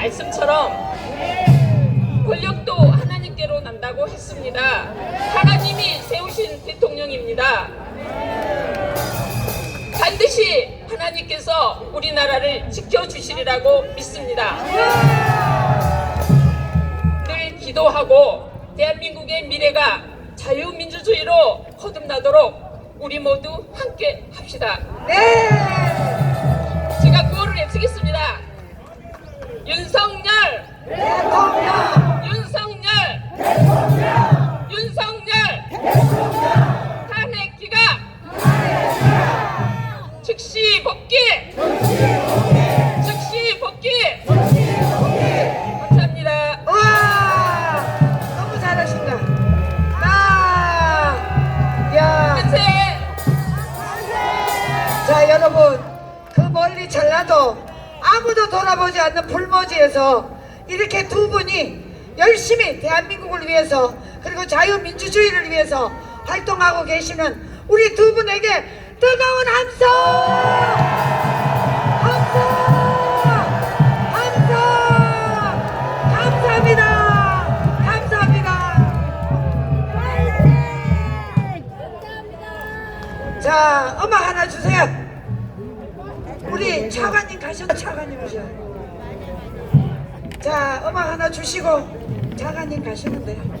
말씀처럼 권력도 하나님께로 난다고 했습니다. 하나님이 세우신 대통령입니다. 반드시 하나님께서 우리나라를 지켜주시리라고 믿습니다. 늘 기도하고 대한민국의 미래가 자유민주주의로 거듭나도록 우리 모두 함께 합시다. 제가 구호를 외치겠습니다. 윤석열! 윤석열! 윤석열! 탄핵 기각! 즉시 복귀! 즉시 복귀! 감사합니다. 와 너무 잘하신다. 나, 야! 자 여러분 그 멀리 전라도 아무도 돌아보지 않는 불모지에서 이렇게 두 분이 열심히 대한민국을 위해서 그리고 자유민주주의를 위해서 활동하고 계시는 우리 두 분에게 뜨거운 함성! 함성! 함성! 감사합니다. 감사합니다. 자, 음악 하나 주세요. 우리 차관님 가셔, 차관님 오셔. 자, 음악 하나 주시고 차관님 가시면 돼요.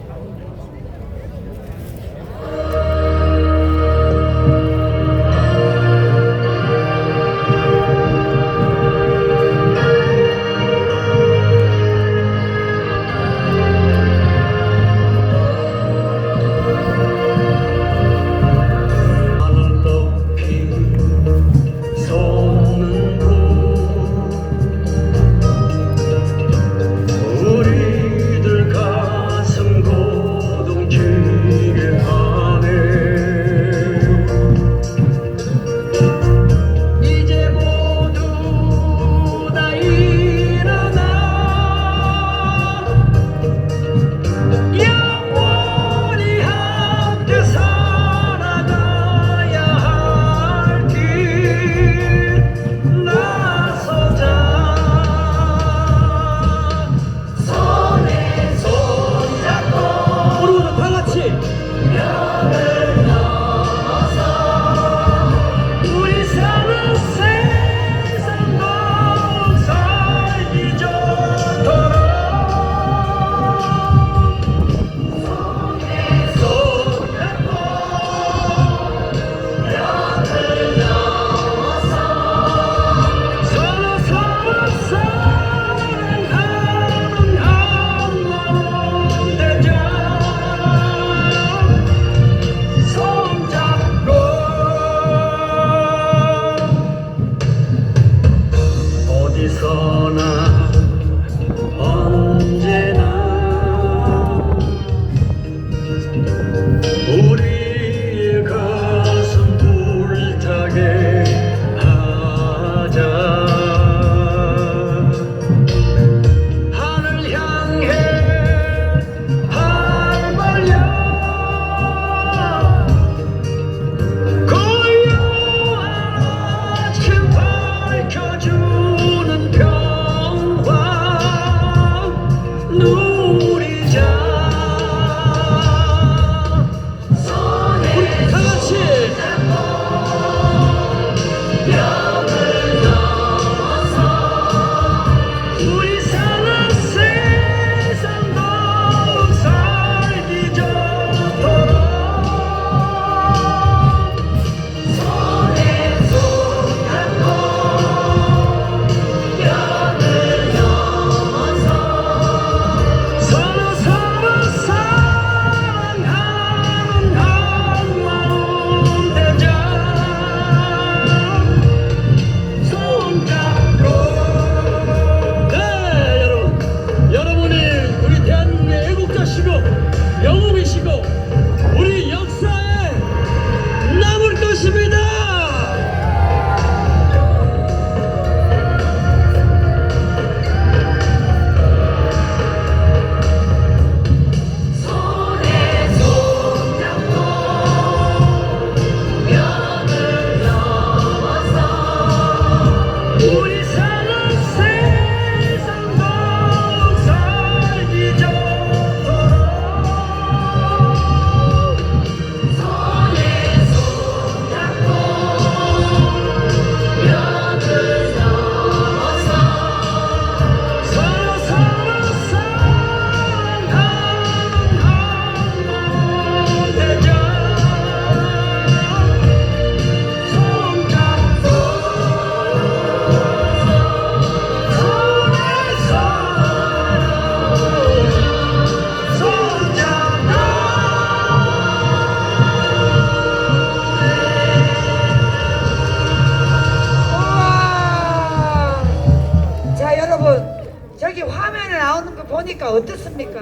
보니까 어떻습니까?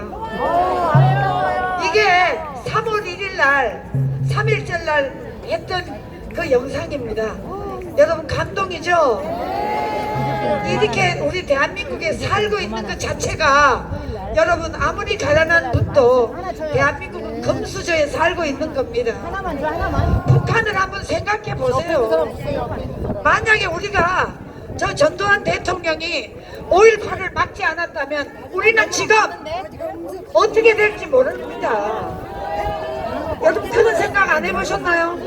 이게 3월 1일 날 3일절 날 했던 그 영상입니다. 여러분 감동이죠? 이렇게 우리 대한민국에 살고 있는 것 자체가 여러분 아무리 가난한 분도 대한민국은 금수저에 살고 있는 겁니다. 북한을 한번 생각해 보세요. 만약에 우리가 저 전두환 대통령이 5.18을 막지 않았다면 우리는 지금 어떻게 될지 모릅니다. 여러분 그런 생각 안 해보셨나요?